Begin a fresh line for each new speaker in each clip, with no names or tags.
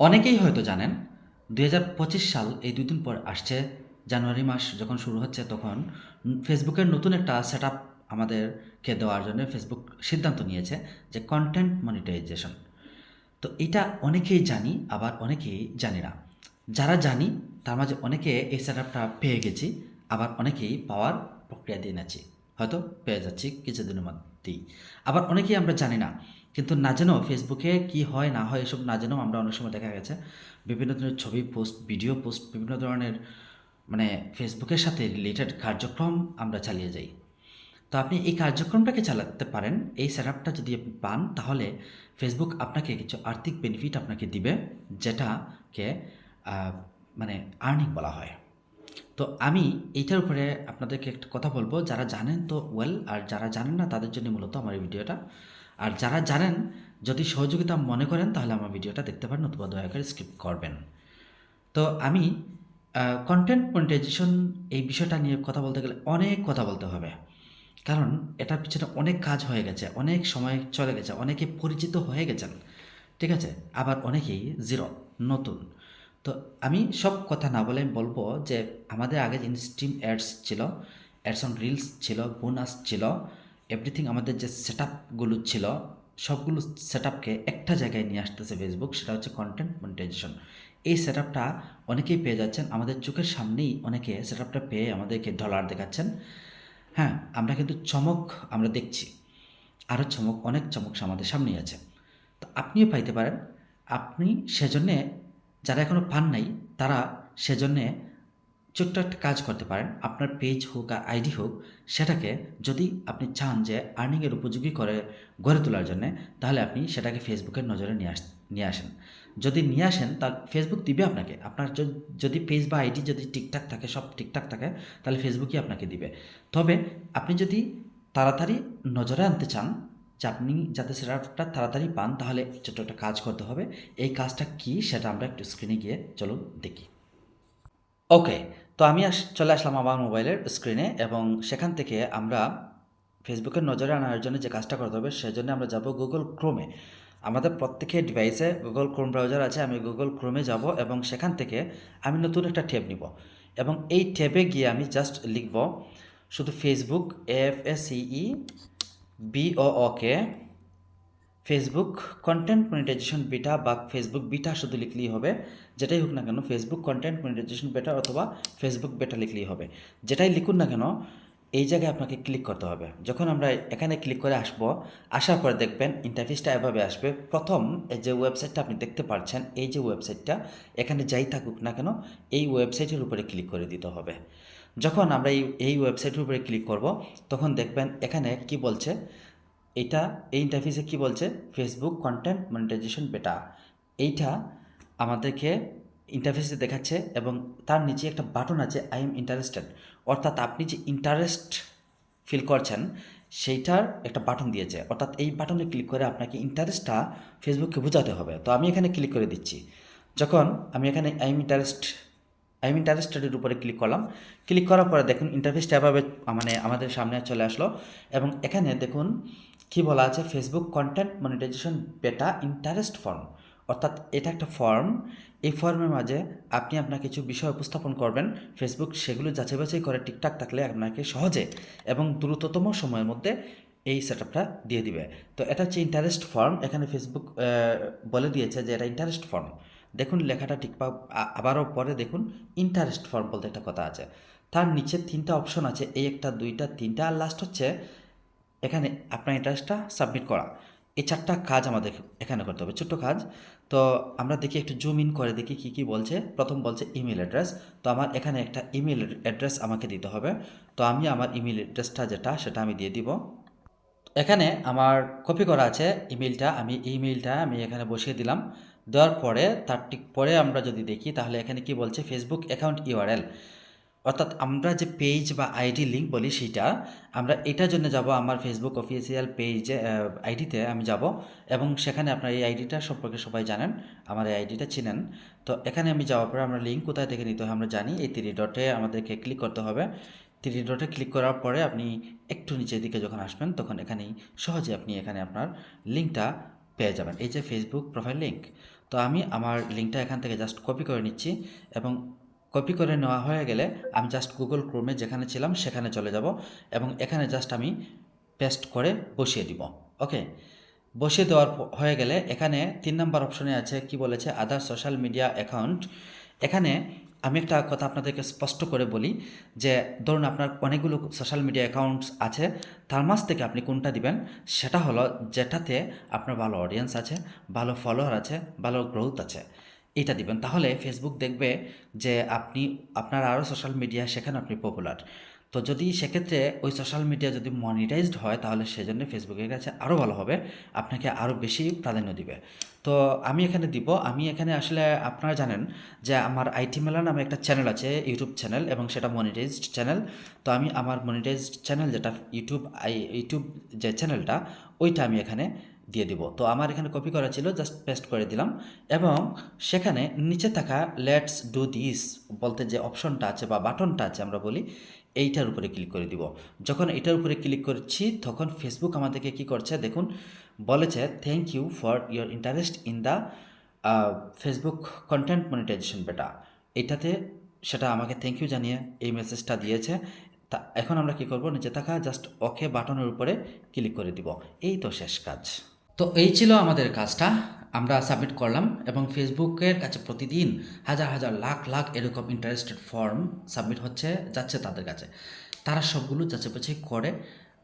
অনেকেই হয়তো জানেন দু হাজার পঁচিশ সাল এই দুই দিন পর আসছে, জানুয়ারি মাস যখন শুরু হচ্ছে তখন ফেসবুকের নতুন একটা সেট আমাদেরকে দেওয়ার জন্য ফেসবুক সিদ্ধান্ত নিয়েছে যে কন্টেন্ট মনিটাইজেশন তো এটা অনেকেই জানি, আবার অনেকেই জানি না। যারা জানি, তার মাঝে অনেকে এই সেট আপটা পেয়ে গেছি, আবার অনেকেই পাওয়ার প্রক্রিয়া দিয়ে নেছি হয়তো পেয়ে যাচ্ছি কিছুদিনের মধ্যেই আবার অনেকেই আমরা জানি না, কিন্তু না যেন ফেসবুকে কি হয়, না হয় এসব না জেনেও আমরা অনেক সময় দেখা গেছে, বিভিন্ন ধরনের ছবি পোস্ট ভিডিও পোস্ট বিভিন্ন ধরনের মানে ফেসবুকের সাথে রিলেটেড কার্যক্রম আমরা চালিয়ে যাই। তো আপনি এই কার্যক্রমটাকে চালাতে পারেন, এই সেট যদি আপনি পান, তাহলে ফেসবুক আপনাকে কিছু আর্থিক বেনিফিট আপনাকে দিবে, যেটাকে মানে আর্নিং বলা হয়। তো আমি এইটার উপরে আপনাদেরকে একটা কথা বলব। যারা জানেন তো ওয়েল আর যারা জানেন না তাদের জন্য মূলত আমার এই ভিডিওটা। আর যারা জানেন, যদি সহযোগিতা মনে করেন, তাহলে আমার ভিডিওটা দেখতে পারেন নতুবা দয়া করে স্কিপ করবেন। তো আমি কন্টেন্ট মনিটাইজেশন এই বিষয়টা নিয়ে কথা বলতে গেলে অনেক কথা বলতে হবে। কারণ এটার পিছনে অনেক কাজ হয়ে গেছে, অনেক সময় চলে গেছে, অনেকে পরিচিত হয়ে গেছেন। ঠিক আছে? আবার অনেকেই জিরো নতুন। তো আমি সব কথা না বলে বলব যে আমাদের আগে ইনস্ট্রিম অ্যাডস ছিল অ্যাডস অন রিলস ছিল বোনাস ছিল এভরিথিং আমাদের যে সেট আপগুলো ছিল, সবগুলো সেট আপকে একটা জায়গায় নিয়ে আসতেছে ফেসবুক সেটা হচ্ছে কন্টেন্ট মনিটাইজেশন এই সেট আপটা অনেকেই পেয়ে যাচ্ছেন, আমাদের চোখের সামনেই অনেকে সেট আপটা পেয়ে আমাদেরকে ডলার দেখাচ্ছেন। হ্যাঁ আমরা কিন্তু চমক আমরা দেখছি আরও চমক, অনেক চমক আমাদের সামনেই আছে। তো আপনিও পাইতে পারেন, আপনি সেজন্যে যারা এখনও পান নাই, তারা সেজন্যে ছোট্ট একটা কাজ করতে পারেন। আপনার পেজ হোক আর আইডি হোক, সেটাকে যদি আপনি চান যে আর্নিংয়ের উপযোগী করে গড়ে তোলার জন্যে, তাহলে আপনি সেটাকে ফেসবুকের নজরে নিয়ে আস, নিয়ে আসেন। যদি নিয়ে আসেন তাহলে ফেসবুক দিবে আপনাকে। আপনার যদি পেজ বা আইডি যদি ঠিকঠাক থাকে, সব ঠিকঠাক থাকে, তাহলে ফেসবুকই আপনাকে দিবে। তবে আপনি যদি তাড়াতাড়ি নজরে আনতে চান আপনি যাতে সেটা তাড়াতাড়ি পান, তাহলে ছোট্ট একটা কাজ করতে হবে। এই কাজটা কি সেটা আমরা একটু স্ক্রিনে গিয়ে চলুন দেখি। ওকে তো আমি চলে আসলাম আমার মোবাইলের স্ক্রিনে এবং সেখান থেকে আমরা ফেসবুকের নজরে আনার জন্য যে কাজটা করতে হবে, সেজন্য আমরা যাব গুগল ক্রোমে আমাদের প্রত্যেকের ডিভাইসে গুগল ক্রোম ব্রাউজার আছে, আমি গুগল ক্রোমে যাব এবং সেখান থেকে আমি নতুন একটা ট্যাব নিব। এবং এই ট্যাবে গিয়ে আমি জাস্ট লিখব, শুধু Facebook F S E B O okay Facebook content monetization beta বা ফেসবুক বিটা শুধু লিখলেই হবে, যেটাই হোক না কেন ফেসবুক কন্টেন্ট মনিটাইজেশন বেটা অথবা ফেসবুক বেটা লিখলেই হবে। যেটাই লিখুন না কেন, এই জায়গায় আপনাকে ক্লিক করতে হবে। যখন আমরা এখানে ক্লিক করে আসব, আসার পরে দেখবেন ইন্টারফেসটা এভাবে আসবে। প্রথম এই যে ওয়েবসাইটটা আপনি দেখতে পাচ্ছেন এই যে ওয়েবসাইটটা এখানে যাই থাকুক না কেন, এই ওয়েবসাইটের উপরে ক্লিক করে দিতে হবে। যখন আমরা এই এই ওয়েবসাইটের উপরে ক্লিক করব, তখন দেখবেন এখানে কি বলছে? এটা এই ইন্টারফেসে কি বলছে? ফেসবুক কন্টেন্ট মনিটাইজেশন বেটা এইটা আমাদেরকে ইন্টারফেসে দেখাচ্ছে এবং তার নিচে একটা বাটন আছে আই এম ইন্টারেস্টেড অর্থাৎ আপনি যে ইন্টারেস্ট ফিল করছেন, সেইটার একটা বাটন দিয়েছে। অর্থাৎ এই বাটনে ক্লিক করে আপনাকে ইন্টারেস্টটা ফেসবুককে বোঝাতে হবে। তো আমি এখানে ক্লিক করে দিচ্ছি। যখন আমি এখানে I am interest I am ইন্টারেস্টেডের উপরে ক্লিক করলাম। ক্লিক করার পরে দেখুন ইন্টারফেসটা এভাবে মানে আমাদের সামনে চলে আসলো। এবং এখানে দেখুন, কি বলা আছে? Facebook content monetization beta interest form অর্থাৎ এটা একটা ফর্ম এই ফর্মের মাঝে আপনি আপনার কিছু বিষয় উপস্থাপন করবেন। ফেসবুক সেগুলো যাচাই বাছাই করে ঠিকঠাক থাকলে আপনাকে সহজে এবং দ্রুততম সময়ের মধ্যে এই সেট দিয়ে দিবে। তো এটা হচ্ছে ইন্টারেস্ট ফর্ম এখানে ফেসবুক বলে দিয়েছে যে এটা ইন্টারেস্ট ফর্ম দেখুন লেখাটা ঠিক আবারও পরে দেখুন ইন্টারেস্ট ফর্ম বলতে একটা কথা আছে। তার নিচে তিনটা অপশন আছে, এই একটা, দুইটা, তিনটা, আর লাস্ট হচ্ছে এখানে আপনার ইন্টারেস্টটা সাবমিট করা। এই চারটা কাজ আমাদের এখানে করতে হবে, ছোট্ট কাজ। তো আমরা দেখি একটু জুম ইন করে দেখি কি কি বলছে। প্রথম বলছে ইমেল অ্যাড্রেস তো আমার এখানে একটা ইমেল অ্যাড্রেস আমাকে দিতে হবে। তো আমি আমার ইমেল অ্যাড্রেসটা যেটা, সেটা আমি দিয়ে দিব। এখানে আমার কপি করা আছে ইমেলটা আমি ইমেলটা আমি এখানে বসিয়ে দিলাম। দেওয়ার পরে, তার ঠিক পরে আমরা যদি দেখি, তাহলে এখানে কি বলছে? ফেসবুক অ্যাকাউন্ট ইউআরএল অর্থাৎ আমরা যে পেজ বা আইডি লিঙ্ক বলি সেটা, আমরা এটার জন্য যাব আমার ফেসবুক অফিসিয়াল পেজে আইডিতে আমি যাব এবং সেখানে আপনার এই আইডিটা সম্পর্কে সবাই জানেন, আমার এই আইডিটা চিনেন। তো এখানে আমি যাওয়ার পরে আমরা লিঙ্ক কোথায় থেকে নিতে হয় আমরা জানি, এই থ্রি ডটে আমাদেরকে ক্লিক করতে হবে। থ্রি ডটে ক্লিক করার পরে আপনি একটু নিচের দিকে যখন আসবেন, তখন এখানেই সহজে আপনি এখানে আপনার লিঙ্কটা পেয়ে যাবেন। এই যে ফেসবুক প্রোফাইল লিঙ্ক তো আমি আমার লিঙ্কটা এখান থেকে জাস্ট কপি করে নিচ্ছি এবং কপি করে নেওয়া হয়ে গেলে আমি জাস্ট গুগল ক্রোমে যেখানে ছিলাম সেখানে চলে যাব এবং এখানে জাস্ট আমি পেস্ট করে বসিয়ে দিব ওকে বসিয়ে দেওয়ার হয়ে গেলে এখানে তিন নম্বর অপশনে আছে কি বলেছে? আদার সোশ্যাল মিডিয়া অ্যাকাউন্ট এখানে আমি একটা কথা আপনাদেরকে স্পষ্ট করে বলি যে, ধরুন আপনার অনেকগুলো সোশ্যাল মিডিয়া অ্যাকাউন্টস আছে, তার মাঝ থেকে আপনি কোনটা দিবেন? সেটা হলো যেটাতে আপনার ভালো অডিয়েন্স আছে, ভালো ফলোয়ার আছে, ভালো গ্রোথ আছে। এটা দিবেন। তাহলে ফেসবুক দেখবে যে আপনি, আপনার আরও সোশ্যাল মিডিয়া সেখানে আপনি পপুলার তো যদি সেক্ষেত্রে ওই সোশ্যাল মিডিয়া যদি মনিটাইজড হয়, তাহলে সেজন্য ফেসবুকের কাছে আরও ভালো হবে, আপনাকে আরও বেশি প্রাধান্য দিবে। তো আমি এখানে দিব, আমি এখানে আসলে আপনারা জানেন যে আমার আইটি মেলা নামে একটা চ্যানেল আছে ইউটিউব চ্যানেল এবং সেটা মনিটাইজড চ্যানেল তো আমি আমার মনিটাইজড চ্যানেল যেটা ইউটিউব আই ইউটিউব যে চ্যানেলটা ওইটা আমি এখানে দিয়ে দিব। তো আমার এখানে কপি করা ছিল জাস্ট পেস্ট করে দিলাম এবং সেখানে নিচে থাকা লেটস ডু দিস বলতে যে অপশনটা আছে বা বাটনটা আছে আমরা বলি, এইটার উপরে ক্লিক করে দিব। যখন এটার উপরে ক্লিক করছি, তখন ফেসবুক আমাদেরকে কি করছে দেখুন, বলেছে thank you for your interest in the Facebook content monetization beta এটাতে সেটা আমাকে থ্যাংক ইউ জানিয়ে এই মেসেজটা দিয়েছে। তা এখন আমরা কি করব, নিচে থাকা জাস্ট ওকে বাটনের উপরে ক্লিক করে দিব। এই তো শেষ কাজ। তো এই ছিল আমাদের কাজটা। আমরা সাবমিট করলাম এবং ফেসবুকের কাছে প্রতিদিন হাজার হাজার লাখ লাখ এরকম ইন্টারেস্টেড ফর্ম সাবমিট হচ্ছে, যাচ্ছে তাদের কাছে। তারা সবগুলো যাচাই বাছাই করে,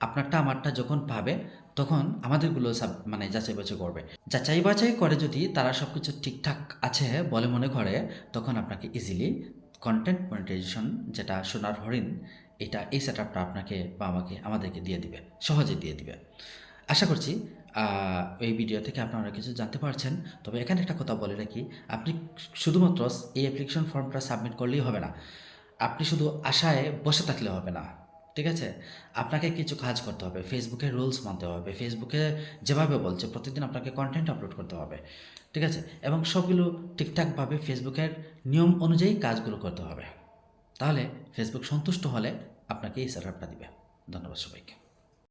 আপনারটা, আমারটা যখন পাবে, তখন আমাদেরগুলো সাব মানে যাচাই বাছাই করবে। যাচাই বাছাই করে যদি তারা সব কিছু ঠিকঠাক আছে বলে মনে করে, তখন আপনাকে ইজিলি কন্টেন্ট মনিটাইজেশন যেটা সোনার হরিণ, এটা এই সেট আপনাকে বা আমাকে, আমাদেরকে দিয়ে দিবে, সহজে দিয়ে দিবে। আশা করছি এই ভিডিও থেকে আপনারা কিছু জানতে পারছেন। তবে এখানে একটা কথা বলে রাখি, আপনি শুধুমাত্র এই অ্যাপ্লিকেশন ফর্মটা সাবমিট করলেই হবে না। আপনি শুধু আশায় বসে থাকলে হবে না, ঠিক আছে? আপনাকে কিছু কাজ করতে হবে ফেসবুকে রুলস মানতে হবে ফেসবুকে যেভাবে বলছে, প্রতিদিন আপনাকে কন্টেন্ট আপলোড করতে হবে, ঠিক আছে? এবং সবগুলো ঠিকঠাকভাবে ফেসবুকের নিয়ম অনুযায়ী কাজগুলো করতে হবে। তাহলে ফেসবুক সন্তুষ্ট হলে আপনাকে এই আপটা দিবে। ধন্যবাদ সবাইকে।